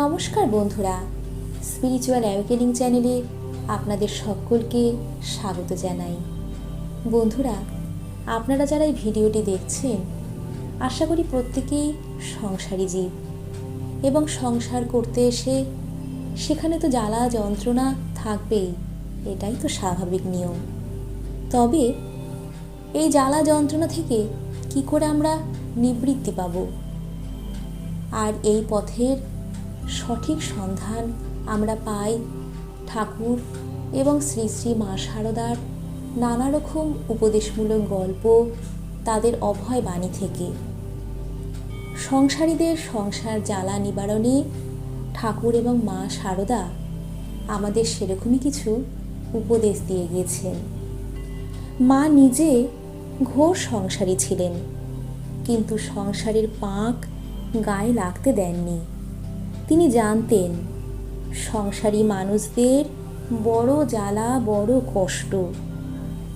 নমস্কার বন্ধুরা। Spiritual awakening চ্যানেলে আপনাদের সকলকে স্বাগত জানাই। বন্ধুরা, আপনারা যারা এই ভিডিওটি দেখছেন, আশা করি প্রত্যেকেই সংসারী জীব এবং সংসার করতে এসে সেখানে তো জ্বালা যন্ত্রণা থাকবেই, এটাই তো স্বাভাবিক নিয়ম। তবে এই জ্বালা যন্ত্রণা থেকে কি করে আমরা নিবৃত্তি পাব? আর এই পথের সঠিক সন্ধান আমরা পাই ঠাকুর এবং শ্রী শ্রী মা সারদার নানা রকম উপদেশমূলক গল্প তাদের অভয় বাণী থেকে। সংসারীদের সংসার জ্বালা নিবারণে ঠাকুর এবং মা সারদা আমাদের সেরকমই কিছু উপদেশ দিয়ে গিয়েছেন। মা নিজে ঘোর সংসারী ছিলেন, কিন্তু সংসারের পাঁক গায়ে লাগতে দেননি। তিনি জানতেন, সংসারী মানুষদের বড় জ্বালা, বড় কষ্ট।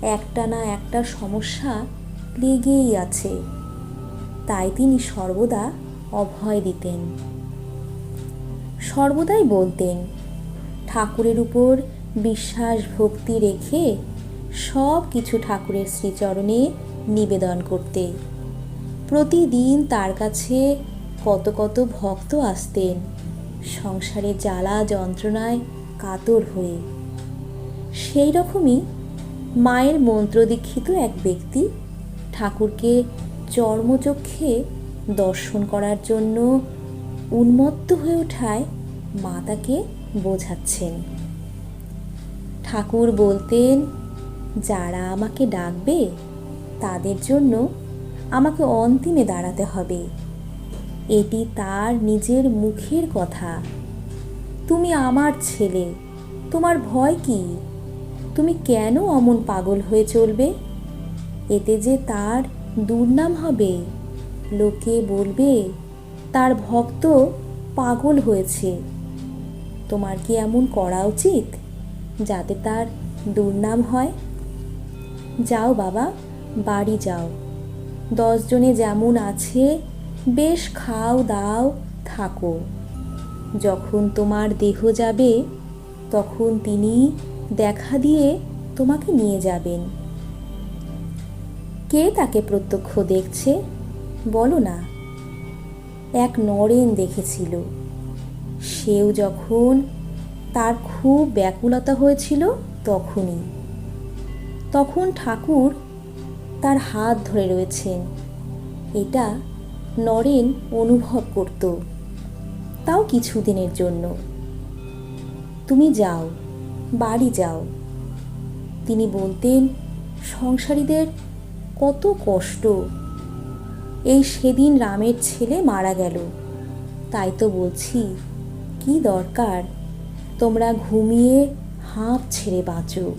একটা না একটা সমস্যা লেগেই আছে। তাই তিনি সর্বদা অভয় দিতেন। সর্বদাই বলতেন, ঠাকুরের উপর বিশ্বাস ভক্তি রেখে সব কিছু ঠাকুরের শ্রীচরণে নিবেদন করতে। প্রতিদিন তার কাছে কত কত ভক্ত আসতেন। সংসারে জ্বালা যন্ত্রণায় কাতর হয়ে। সেই রকমই মায়ের মন্ত্রদীক্ষিত এক ব্যক্তি ঠাকুরকে চর্মচক্ষে দর্শন করার জন্য উন্মত্ত হয়ে ওঠায় মা তাকে বোঝাচ্ছেন। ঠাকুর বলতেন, যারা আমাকে ডাকবে, তাদের জন্য আমাকে অন্তিমে দাঁড়াতে হবে। এটি তার নিজের মুখের কথা। তুমি আমার ছেলে, তোমার ভয় কি? তুমি কেন অমন পাগল হয়ে চলবে? এতে যে তার দুর্নাম হবে, লোকে বলবে, তার ভক্ত পাগল হয়েছে। তোমার কি এমন করা উচিত, যাতে তার দুর্নাম হয়? যাও বাবা, বাড়ি যাও। দশজনে যেমন আছে বেশ খাও দাও, থাকো। যখন তোমার দেহ যাবে, তখন তিনি দেখা দিয়ে তোমাকে নিয়ে যাবেন। কে তাকে প্রত্যক্ষ দেখছে? বলো না। এক নরেন দেখেছিল। সেও যখন তার খুব ব্যাকুলতা হয়েছিল, তখনই। তখন ঠাকুর তার হাত ধরে রয়েছেন। এটা নরেন অনুভব করত। তাও কিছুদিনের জন্য। তুমি যাও, বাড়ি যাও। তিনি বলতেন, সংসারীদের কত কষ্ট। এই সেদিন রামের ছেলে মারা গেল। তাই তো বলছি, কি দরকার? তোমরা ঘুমিয়ে হাঁপ ছেড়ে বাঁচো।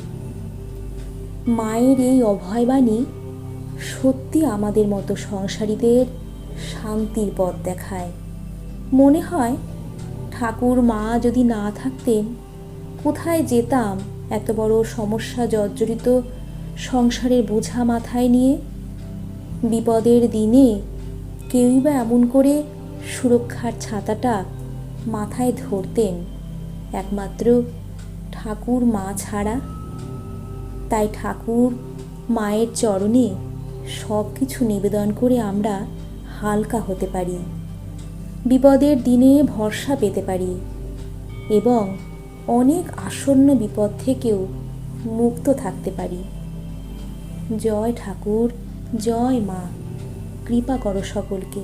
মায়ের এই অভয়বাণী সত্যি আমাদের মতো সংসারীদের শান্তির পথ দেখায়। মনে হয়, ঠাকুর মা যদি না থাকতেন, কোথায় যেতাম এত বড় সমস্যা জর্জরিত সংসারের বোঝা মাথায় নিয়ে? বিপদের দিনে কেউই বা এমন করে সুরক্ষার ছাতাটা মাথায় ধরতেন, একমাত্র ঠাকুর মা ছাড়া। তাই ঠাকুর মায়ের চরণে সব কিছু নিবেদন করে আমরা হালকা হতে পারি। বিপদের দিনে ভরসা পেতে পারি এবং অনেক আসন্ন বিপদ থেকেও মুক্ত থাকতে পারি। জয় ঠাকুর, জয় মা, কৃপা করো সকলকে।